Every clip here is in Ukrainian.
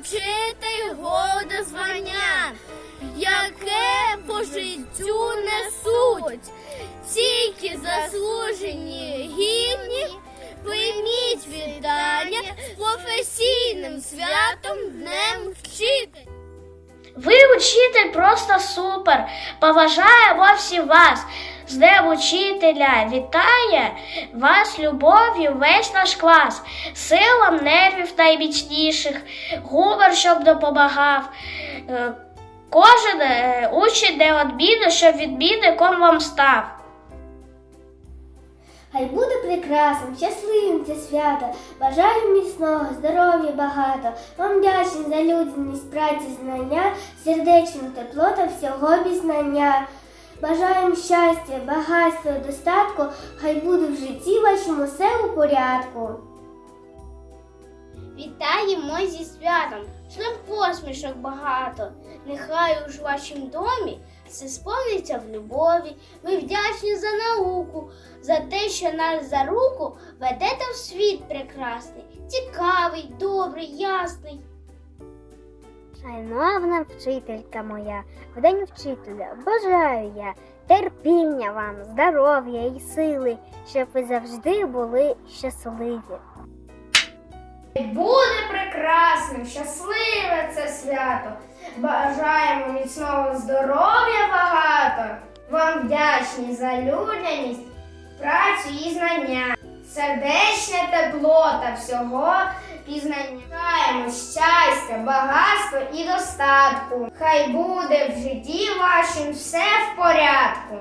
учитель года звання, яке по життю несуть, тільки заслужені гідні, прийміть вітання з професійним святом Днем Вчителя. Ви учитель просто супер. Поважаємо всі вас. Днем учителя вітає вас любов'ю весь наш клас, силам нервів найміцніших, гумор, щоб допомагав. Е, Кожен е, учень неодмінно, щоб відмінником вам став. Хай буде прекрасним, щасливим це свято. Бажаю міцного, здоров'я багато. Вам вдячні за людяність, праці, знання, сердечне тепло та всього пізнання. Бажаємо щастя, багатства, достатку, хай буде в житті вашому все у порядку. Вітаємо зі святом, шлем посмішок багато. Нехай уж в вашім домі все сповниться в любові. Ми вдячні за науку, за те, що нас за руку ведете в світ прекрасний, цікавий, добрий, ясний. Шановна вчителька моя, в день вчителя бажаю я терпіння вам, здоров'я і сили, щоб ви завжди були щасливі. Буде прекрасним, щасливе це свято. Бажаємо міцного здоров'я багато. Вам вдячні за людяність, працю і знання, сердечне тепло та всього пізнання. Бажаємо щастя, багатства і достатку. Хай буде в житті вашим все в порядку.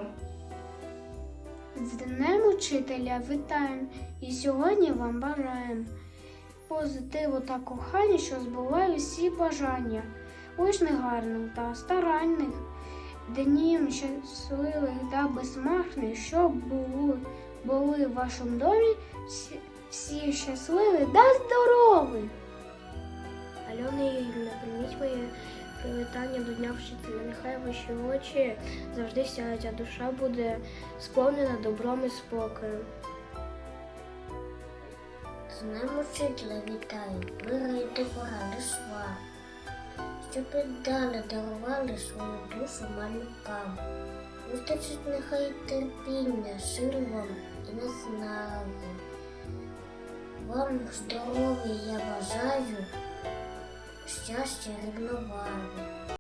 З Днем учителя вітаємо і сьогодні вам бажаємо позитиву та кохання, що збуває всі бажання, учних гарних та старанних, днів щасливих та безсмертних, щоб були, були в вашому домі всі, всі щасливі та здорові. Альона Ігорівна, прийміть моє привітання до Дня вчителя. Нехай ваші очі завжди сяють, а душа буде сповнена добром і спокоєм. З ним учителя вітаю, виграєте поради слав, щоб і далі дарували свою душу малюкам. Вистачить нехай терпіння, сил вам і наснаги. Вам здоров'я я бажаю, щастя рівноваги.